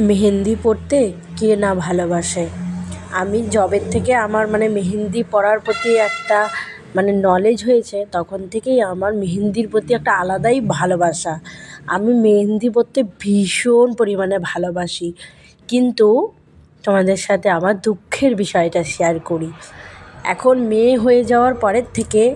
মেহেন্দি পরতে কে না ভালোবাসে। আমি যবের থেকে আমার মানে মেহেন্দি পরার প্রতি একটা মানে নলেজ হয়েছে, তখন থেকেই আমার মেহেন্দির প্রতি একটা আলাদাই ভালোবাসা। আমি মেহেন্দি পরতে ভীষণ পরিমাণে ভালোবাসি। কিন্তু তোমাদের সাথে আমার দুঃখের বিষয়টা শেয়ার করি। এখন মেয়ে হয়ে যাওয়ার পরের থেকে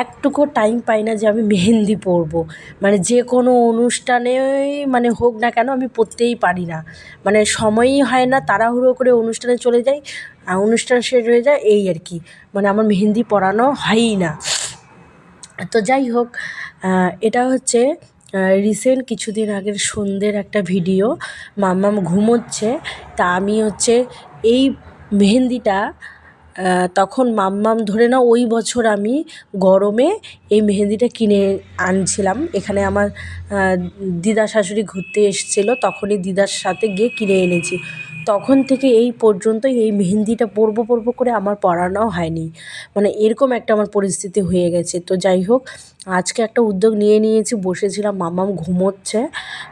একটুকু টাইম পাই না যে আমি মেহেন্দি পরবো। মানে যে কোনো অনুষ্ঠানেই মানে হোক না কেন আমি পরতেই পারি না। মানে সময়ই হয় না, তাড়াহুড়ো করে অনুষ্ঠানে চলে যাই, আর অনুষ্ঠান শেষ হয়ে যায়, এই আর কি। মানে আমার মেহেন্দি পরানো হয়ই না। তো যাই হোক এটা হচ্ছে রিসেন্ট কিছুদিন আগের সন্ধ্যের একটা ভিডিও মাম্মাম ঘুমোচ্ছে, তা আমি হচ্ছে এই মেহেন্দিটা তখন মাম্মাম, ধরে নাও ওই বছর আমি গরমে এই মেহেন্দিটা কিনে আনছিলাম। এখানে আমার দিদা শাশুড়ি ঘুরতে এসেছিল, তখনই দিদার সাথে গিয়ে কিনে এনেছি। তখন থেকে এই পর্যন্ত এই মেহেন্দিটা পরবো পরবো করে আমার পরানো হয়নি। মানে এরকম একটা আমার পরিস্থিতি হয়ে গেছে। তো যাই হোক, আজকে একটা উদ্যোগ নিয়ে নিয়েছি, বসেছিলাম, মামাম ঘুমোচ্ছে।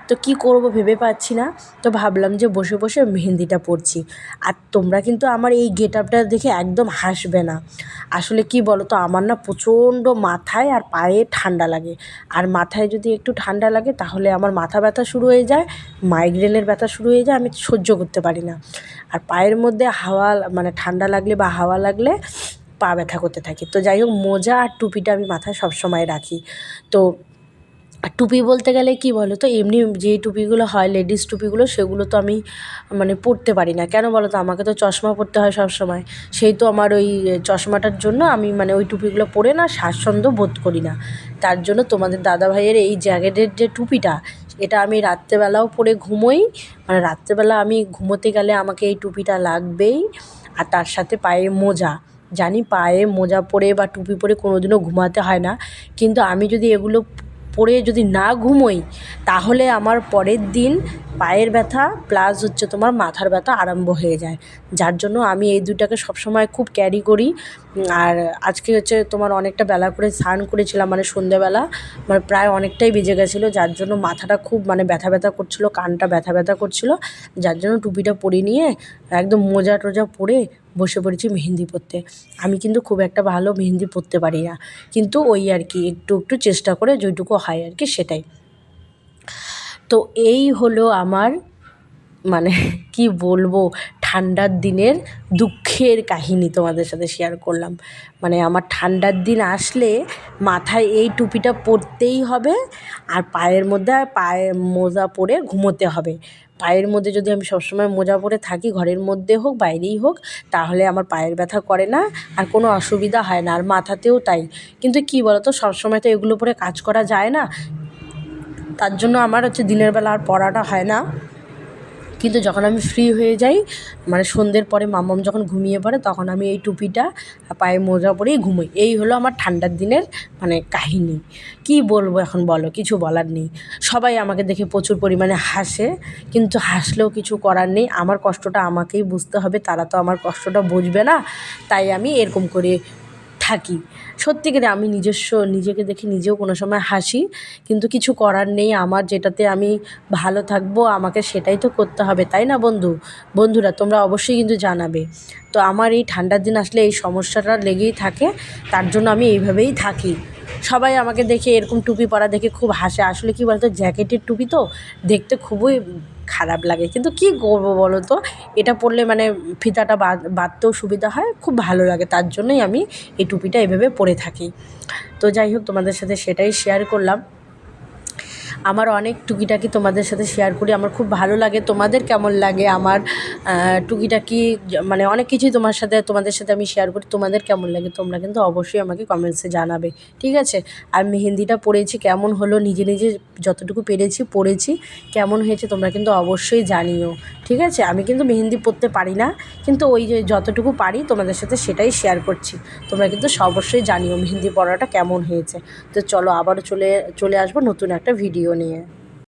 তো কি করব ভেবে পাচ্ছি না। তো ভাবলাম যে বসে বসে মেহেন্দিটা পরছি। আর তোমরা কিন্তু আমার এই গেট আপটা দেখে একদম হাসবে না। আসলে কি বলো তো আমার না প্রচণ্ড মাথায় আর পায়ে ঠান্ডা লাগে। আর মাথায় যদি একটু ঠান্ডা লাগে, তাহলে আমার মাথা ব্যথা শুরু হয়ে যায় মাইগ্রেনের ব্যথা শুরু হয়ে যায়, আমি সহ্য করতে পারি না। আর পায়ের মধ্যে হাওয়া মানে ঠান্ডা লাগলে বা হাওয়া লাগলে পা ব্যথা করতে থাকে। তো যাই হোক, মোজা আর টুপিটা আমি মাথায় সবসময় রাখি। তো আর টুপি বলতে গেলে কী বলো তো, এমনি যে টুপিগুলো হয়, লেডিস টুপিগুলো, সেগুলো তো আমি মানে পরতে পারি না। কেন বলো তো, আমাকে তো চশমা পরতে হয় সব সময় সেই তো আমার ওই চশমাটার জন্য আমি মানে ওই টুপিগুলো পরে না, স্বাচ্ছন্দ্য বোধ করি না। তার জন্য তোমাদের দাদা ভাইয়ের এই জ্যাকেটের যে টুপিটা এটা আমি রাত্রেবেলাও পরে ঘুমোই। মানে রাত্রেবেলা আমি ঘুমোতে গেলে আমাকে এই টুপিটা লাগবেই। আর তার সাথে পায়ে মোজা। জানি পায়ে মোজা পরে বা টুপি পরে কোনো দিনও ঘুমাতে হয় না। কিন্তু আমি যদি এগুলো পরে যদি না ঘুমোই, তাহলে আমার পরের দিন পায়ের ব্যথা প্লাস হচ্ছে তোমার মাথার ব্যথা আরম্ভ হয়ে যায়। যার জন্য আমি এই দুটাকে সবসময় খুব ক্যারি করি। আর আজকে হচ্ছে তোমার অনেকটা বেলা করে স্নান করেছিলাম মানে সন্ধেবেলা মানে প্রায় অনেকটাই বেজে গেছিল, যার জন্য মাথাটা খুব মানে ব্যথা ব্যথা করছিল, কানটা ব্যথা ব্যথা করছিল, যার জন্য টুপিটা পরে নিয়ে একদম মোজা টোজা পরে বসে পড়েছি মেহেন্দি পরতে। আমি কিন্তু খুব একটা ভালো মেহেন্দি পরতে পারি না। কিন্তু ওই আর কি, একটু একটু চেষ্টা করে যেটুকু হয় আর কি সেটাই। তো এই হলো আমার মানে কি বলব ঠান্ডার দিনের দুঃখের কাহিনী তোমাদের সাথে শেয়ার করলাম। মানে আমার ঠান্ডার দিন আসলে মাথায় এই টুপিটা পরতেই হবে আর পায়ের মধ্যে পায়ে মোজা পরে ঘুমোতে হবে। পায়ের মধ্যে যদি আমি সবসময় মোজা পরে থাকি, ঘরের মধ্যে হোক, বাইরেই হোক, তাহলে আমার পায়ের ব্যথা করে না আর কোনো অসুবিধা হয় না। আর মাথাতেও তাই। কিন্তু কী বলো তো সবসময় তো এগুলো পরে কাজ করা যায় না। তার জন্য আমার হচ্ছে দিনের বেলা আর পড়াটা হয় না। কিন্তু যখন আমি ফ্রি হয়ে যাই মানে সন্ধ্যের পরে মাম্মাম যখন ঘুমিয়ে পড়ে, তখন আমি এই টুপিটা পায়ে মোজা পরেই ঘুমোই। এই হলো আমার ঠান্ডার দিনের মানে কাহিনী। কি বলব এখন বলো, কিছু বলার নেই। সবাই আমাকে দেখে প্রচুর পরিমাণে হাসে, কিন্তু হাসলেও কিছু করার নেই। আমার কষ্টটা আমাকেই বুঝতে হবে, তারা তো আমার কষ্টটা বুঝবে না। তাই আমি এরকম করে থাকি। সত্যি করে আমি নিজস্ব, নিজেকে দেখে নিজেও কোনো সময় হাসি, কিন্তু কিছু করার নেই আমার, যেটাতে আমি ভালো থাকব, আমাকে সেটাই তো করতে হবে, তাই না বন্ধু? বন্ধুরা, তোমরা অবশ্যই কিন্তু জানাবে। তো আমার এই ঠান্ডার দিন আসলে এই সমস্যাটা লেগেই থাকে, তার জন্য আমি এইভাবেই থাকি। সবাই আমাকে দেখে এরকম টুপি পরা দেখে খুব হাসে। আসলে কি বলতো, জ্যাকেটের টুপি তো দেখতে খুবই খারাপ লাগে। কিন্তু কি করব বলো তো? এটা পরলে মানে ফিতাটা বাঁধতেও সুবিধা হয়, খুব ভালো লাগে। তার জন্যই আমি এই টুপিটা এভাবে পরে থাকি। তো যাই হোক, তোমাদের সাথে সেটাই শেয়ার করলাম। আমার অনেক টুকিটাকি তোমাদের সাথে শেয়ার করি। আমার খুব ভালো লাগে। তোমাদের কেমন লাগে? আমার টুকিটাকি মানে অনেক কিছুই তোমার সাথে, তোমাদের সাথে আমি শেয়ার করি। তোমাদের কেমন লাগে? তোমরা কিন্তু অবশ্যই আমাকে কমেন্টসে জানাবে। ঠিক আছে? আর মেহেন্দিটা পড়েছি কেমন হলো? নিজে নিজে যতটুকু পেরেছি পড়েছি কেমন হয়েছে তোমরা কিন্তু অবশ্যই জানিও। ঠিক আছে? আমি কিন্তু মেহেন্দি পড়তে পারি না, কিন্তু ওই যে যতটুকু পারি তোমাদের সাথে সেটাই শেয়ার করছি। তোমরা কিন্তু অবশ্যই জানিও মেহেন্দি পড়াটা কেমন হয়েছে। তো চলো আবারও চলে চলে আসব নতুন একটা ভিডিও নিয়ে